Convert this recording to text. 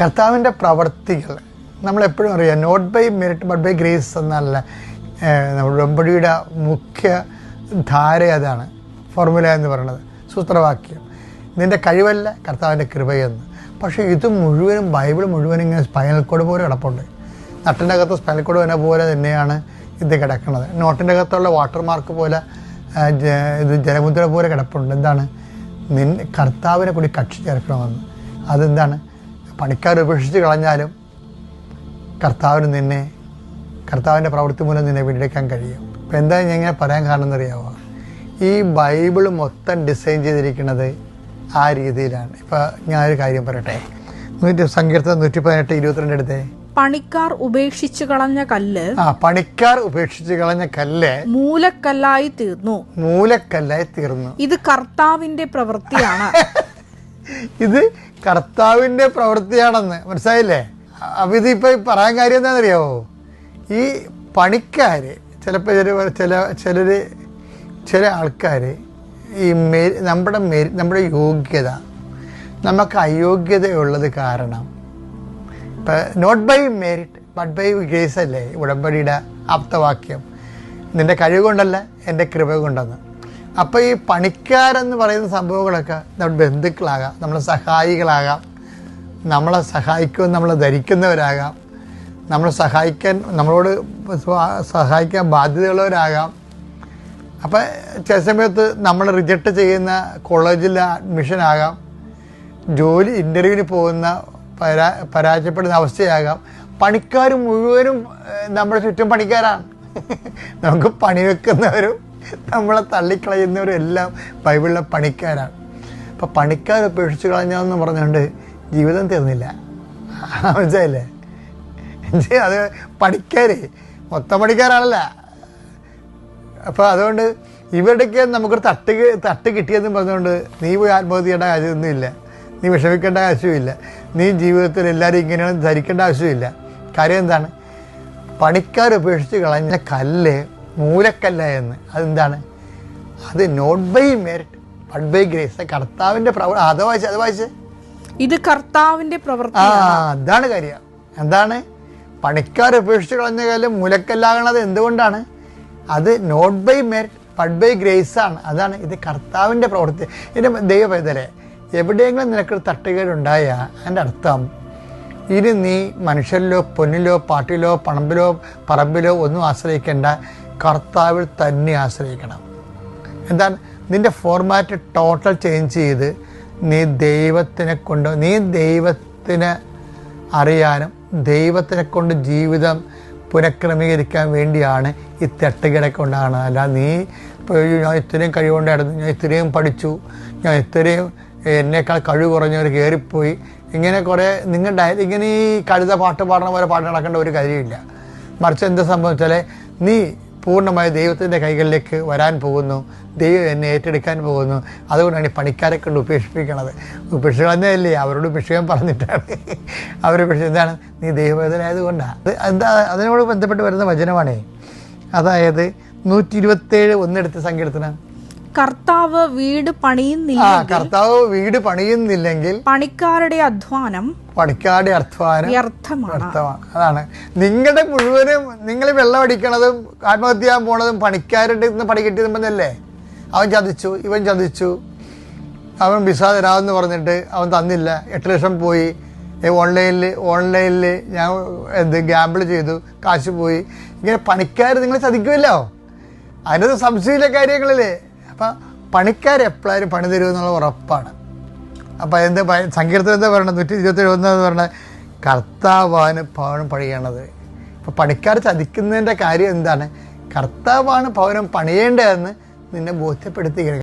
കർത്താവിന്റെ പ്രവർത്തികൾ. നമ്മളെപ്പോഴും അറിയാം not by merit but by grace എന്നല്ല. ഉടമ്പടിയുടെ മുഖ്യ ധാര അതാണ് ഫോർമുല എന്ന് പറയുന്നത് സൂത്രവാക്യം. നിന്റെ കഴിവല്ല കർത്താവിന്റെ കൃപയെന്ന് പക്ഷേ ഇത് മുഴുവനും ബൈബിൾ മുഴുവനും ഇങ്ങനെ സ്പൈനൽ കോഡ് പോലെ കിടപ്പുണ്ട്. നട്ടിന്റെ അകത്ത് സ്പൈനൽ കോഡ് വന്ന പോലെ തന്നെയാണ് ഇത് കിടക്കുന്നത്. നോട്ടിന്റെ അകത്തുള്ള വാട്ടർമാർക്ക് പോലെ ഇത് ജലമുദ്ര പോലെ കിടപ്പുണ്ട്. എന്താണ്? നിൻ കർത്താവിനെ കൂടി കക്ഷി ചേർക്കണമെന്ന്. അതെന്താണ്? പണിക്കാർ ഉപേക്ഷിച്ച് കളഞ്ഞാലും കർത്താവിന് നിന്നെ കർത്താവിന്റെ പ്രവൃത്തി മൂലം നിന്നെ വീണ്ടെടുക്കാൻ കഴിയും. ഇപ്പം എന്താ ഞാൻ ഇങ്ങനെ പറയാൻ കാരണം എന്നറിയാമോ ഈ ബൈബിൾ മൊത്തം ഡിസൈൻ ചെയ്തിരിക്കുന്നത് ആ രീതിയിലാണ്. ഇപ്പം ഞാനൊരു കാര്യം പറയട്ടെ. നൂറ്റി സങ്കീർത്തനം നൂറ്റി പതിനെട്ട് ഇരുപത്തിരണ്ട് എടുത്തേ. പണിക്കാർ ഉപേക്ഷിച്ചു കളഞ്ഞ കല്ല് ആ പണിക്കാർ ഉപേക്ഷിച്ച് കളഞ്ഞ കല്ല് മൂലക്കല്ലായി തീർന്നു. മൂലക്കല്ലായി തീർന്നു. ഇത് കർത്താവിന്റെ പ്രവൃത്തിയാണ്. ഇത് കർത്താവിന്റെ പ്രവൃത്തിയാണെന്ന്. മനസ്സിലായില്ലേ? അപ്പം ഇതിപ്പോൾ പറയാൻ കാര്യം എന്താണെന്നറിയാമോ ഈ പണിക്കാർ ചിലപ്പോൾ ചില ചില ചിലർ ചില ആൾക്കാർ ഈ മെരി നമ്മുടെ മെരി നമ്മുടെ യോഗ്യത നമുക്ക് അയോഗ്യതയുള്ളത് കാരണം ഇപ്പം not by merit but by grace അല്ലേ? ഉടമ്പടിയുടെ ആപ്തവാക്യം. നിന്റെ കഴിവ് കൊണ്ടല്ല എന്റെ കൃപ കൊണ്ടെന്ന്. അപ്പോൾ ഈ പണിക്കാരെന്ന് പറയുന്ന സംഭവങ്ങളൊക്കെ നമ്മുടെ ബന്ധുക്കളാകാം നമ്മളെ സഹായികളാകാം നമ്മളെ സഹായിക്കുമെന്ന് നമ്മളെ ധരിക്കുന്നവരാകാം നമ്മളെ സഹായിക്കാൻ നമ്മളോട് സഹായിക്കാൻ ബാധ്യതയുള്ളവരാകാം. അപ്പം ചില സമയത്ത് നമ്മൾ റിജക്റ്റ് ചെയ്യുന്ന കോളേജിലെ അഡ്മിഷനാകാം ജോലി ഇന്റർവ്യൂവിന് പോകുന്ന പരാ പരാജയപ്പെടുന്ന അവസ്ഥയാകാം. പണിക്കാർ മുഴുവനും നമ്മുടെ ചുറ്റും പണിക്കാരാണ്. നമുക്ക് പണി വെക്കുന്നവരും നമ്മളെ തള്ളിക്കളയുന്നവരും എല്ലാം ബൈബിളിലെ പണിക്കാരാണ്. അപ്പം പണിക്കാർ ഉപേക്ഷിച്ച് കളഞ്ഞാന്ന് പറഞ്ഞുകൊണ്ട് ജീവിതം തീർന്നില്ല. മനസ്സിലായില്ലേ? അത് പണിക്കാർ മൊത്തം പണിക്കാരാണല്ല. അപ്പോൾ അതുകൊണ്ട് ഇവരുടെയൊക്കെ നമുക്കൊരു തട്ട് തട്ട് കിട്ടിയെന്ന് പറഞ്ഞുകൊണ്ട് നീ പോയി ആത്മഹത്യ ചെയ്യേണ്ട കാര്യമൊന്നുമില്ല. നീ വിഷമിക്കേണ്ട ആവശ്യമില്ല നീ ജീവിതത്തിൽ എല്ലാവരും ഇങ്ങനെയാണ് ധരിക്കേണ്ട ആവശ്യമില്ല കാര്യം എന്താണ്? പണിക്കാർ ഉപേക്ഷിച്ച് കളഞ്ഞ കല്ല് മൂലക്കല്ല എന്ന്. അതെന്താണ്? അത് not by merit but by grace കർത്താവിന്റെ പ്രവർത്തി അത് വായിച്ച് അത് വായിച്ച്. ഇത് കർത്താവിന്റെ ആ അതാണ് കാര്യം. എന്താണ്? പണിക്കാർ ഉപേക്ഷിച്ച് കളഞ്ഞ കാലം മൂലക്കല്ലാകണത് എന്തുകൊണ്ടാണ്? അത് not by merit but by grace ആണ്. അതാണ് ഇത് കർത്താവിന്റെ പ്രവൃത്തി. ഇതിന്റെ ദൈവപൈതലെ എവിടെയെങ്കിലും നിനക്കൊരു തട്ടുകേടുണ്ടായ എന്റെ അർത്ഥം ഇനി നീ മനുഷ്യരിലോ പൊന്നിലോ പാട്ടിലോ പണമ്പിലോ പറമ്പിലോ ഒന്നും ആശ്രയിക്കേണ്ട. കർത്താവിൽ തന്നെ ആശ്രയിക്കണം. എന്താ നിന്റെ ഫോർമാറ്റ് ടോട്ടൽ ചേഞ്ച് ചെയ്ത് നീ ദൈവത്തിനെ കൊണ്ട് നീ ദൈവത്തിന് അറിയാനും ദൈവത്തിനെ കൊണ്ട് ജീവിതം പുനഃക്രമീകരിക്കാൻ വേണ്ടിയാണ് ഈ തെട്ടുകിടക്ക് ഉണ്ടാകുന്നത് അല്ല നീ ഞാൻ ഇത്രയും കഴിവുണ്ടായിരുന്നു ഞാൻ ഇത്രയും പഠിച്ചു ഞാൻ ഇത്രയും എന്നേക്കാൾ കഴിവ് കുറഞ്ഞവർ കയറിപ്പോയി. ഇങ്ങനെ കുറേ നിങ്ങളുടെ ഇങ്ങനെ ഈ കഴുത പാട്ട് പാടണ പോലെ പാട്ട് നടക്കേണ്ട ഒരു കാര്യമില്ല. മറിച്ച് എന്താ സംഭവിച്ചാൽ നീ പൂർണമായി ദൈവത്തിന്റെ കൈകളിലേക്ക് വരാൻ പോകുന്നു. ദൈവം എന്നെ ഏറ്റെടുക്കാൻ പോകുന്നു. അതുകൊണ്ടാണ് ഈ പണിക്കാരെ കൊണ്ട് ഉപേക്ഷിപ്പിക്കണത്. ഉപേക്ഷികളെന്നല്ലേ അവരോട് ഉപേക്ഷിക്കാൻ പറഞ്ഞിട്ടാണ്. അവർ പക്ഷേ എന്താണ്? നീ ദൈവവേദനായതുകൊണ്ടാണ് എന്താ? അതിനോട് ബന്ധപ്പെട്ട് വരുന്ന വചനമാണേ. അതായത് നൂറ്റി ഇരുപത്തേഴ് ഒന്നെടുത്ത് സങ്കീർത്തനം. കർത്താവ് വീട് പണിയുന്നില്ല കർത്താവ് വീട് പണിയുന്നില്ലെങ്കിൽ പണിക്കാരുടെ അധ്വാനം പണിക്കാരുടെ അധ്വാനം വ്യർത്ഥമാണ്. അതാണ്. നിങ്ങളുടെ മുഴുവനും നിങ്ങൾ വെള്ളം അടിക്കണതും ആത്മഹത്യ ചെയ്യാൻ പോണതും പണിക്കാരുടെ നിന്ന് പണി കിട്ടിയതെന്നല്ലേ അവൻ ചതിച്ചു ഇവൻ ചതിച്ചു. അവൻ വിസ തരാമെന്ന് പറഞ്ഞിട്ട് അവൻ തന്നില്ല. എട്ട് ലക്ഷം പോയി. ഓൺലൈനിൽ ഓൺലൈനിൽ ഞാൻ എന്ത് ഗ്യാമ്പിൾ ചെയ്തു കാശ് പോയി. ഇങ്ങനെ പണിക്കാർ നിങ്ങൾ ചതിക്കുമല്ലോ? അതിനകത്ത് സംശയമില്ല കാര്യങ്ങളില്ലേ അപ്പം പണിക്കാരെപ്പോഴും പണി തരുമെന്നുള്ള ഉറപ്പാണ്. അപ്പോൾ എന്ത് സങ്കീർത്തനം എന്താ പറയണത്? നൂറ്റി ഇരുപത്തേഴ് ഒന്ന് പറഞ്ഞാൽ കർത്താവാണ് ഭവനം പണിയണത്. ഇപ്പോൾ പണിക്കാർ ചതിക്കുന്നതിന്റെ കാര്യം എന്താണ്? കർത്താവാണ് ഭവനം പണിയേണ്ടതെന്ന് നിന്നെ ബോധ്യപ്പെടുത്തി